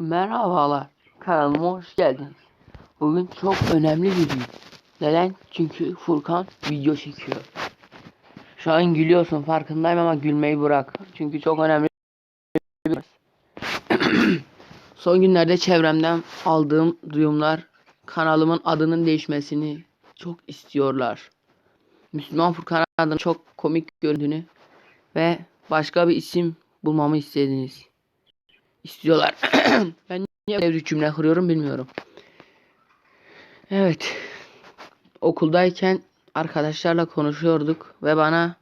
Merhabalar, kanalıma hoş geldiniz. Bugün çok önemli bir gün. Neden? Çünkü Furkan video çekiyor. Şu an gülüyorsun farkındayım ama gülmeyi bırak. Çünkü çok önemli bir Son günlerde çevremden aldığım duyumlar kanalımın adının değişmesini çok istiyorlar. Müslüman Furkan adının çok komik göründüğünü ve başka bir isim bulmamı istediniz. İstiyorlar. ben niye böyle cümle kuruyorum bilmiyorum. Evet. Okuldayken arkadaşlarla konuşuyorduk ve bana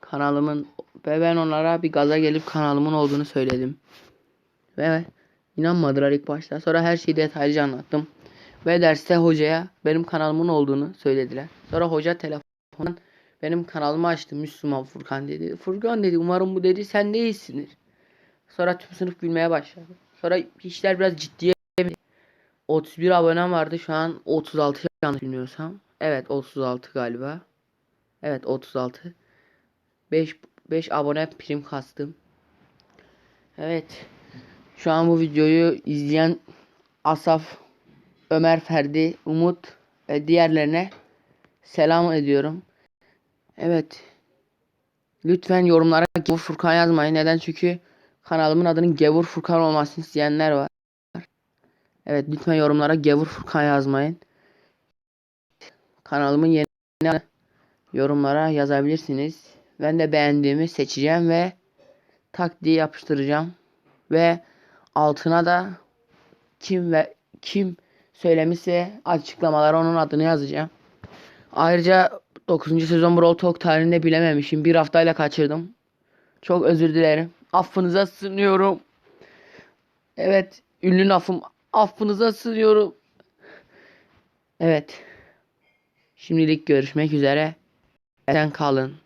kanalımın ve ben onlara bir gaza gelip kanalımın olduğunu söyledim. Ve inanmadılar ilk başta. Sonra her şeyi detaylıca anlattım. Ve derste hocaya benim kanalımın olduğunu söylediler. Sonra hoca telefondan benim kanalımı açtı Müslüman Furkan dedi. Furkan dedi umarım bu dedi sen değilsindir. Sonra tüm sınıf gülmeye başladı. Sonra işler biraz ciddiye bindi. 31 abonem vardı şu an 36 yanlış bilmiyorsam. Evet 36 galiba. Evet 36. 5 5 abone prim kastım. Evet. Şu an bu videoyu izleyen Asaf, Ömer Ferdi, Umut ve diğerlerine selam ediyorum. Evet. Lütfen yorumlara Gevur Furkan yazmayın. Neden? Çünkü kanalımın adının Gevur Furkan olmasını isteyenler var. Evet lütfen yorumlara Gevur Furkan yazmayın. Kanalımın yeni yorumlara yazabilirsiniz. Ben de beğendiğimi seçeceğim ve tak yapıştıracağım. Ve altına da kim ve kim söylemişse açıklamalara onun adını yazacağım. Ayrıca 9. sezon Brawl Talk tarihinde bilememişim. Bir haftayla kaçırdım. Çok özür dilerim. Affınıza sığınıyorum. Evet. Ünlü lafım. Affınıza sığınıyorum. Evet. Şimdilik görüşmek üzere. Esen kalın.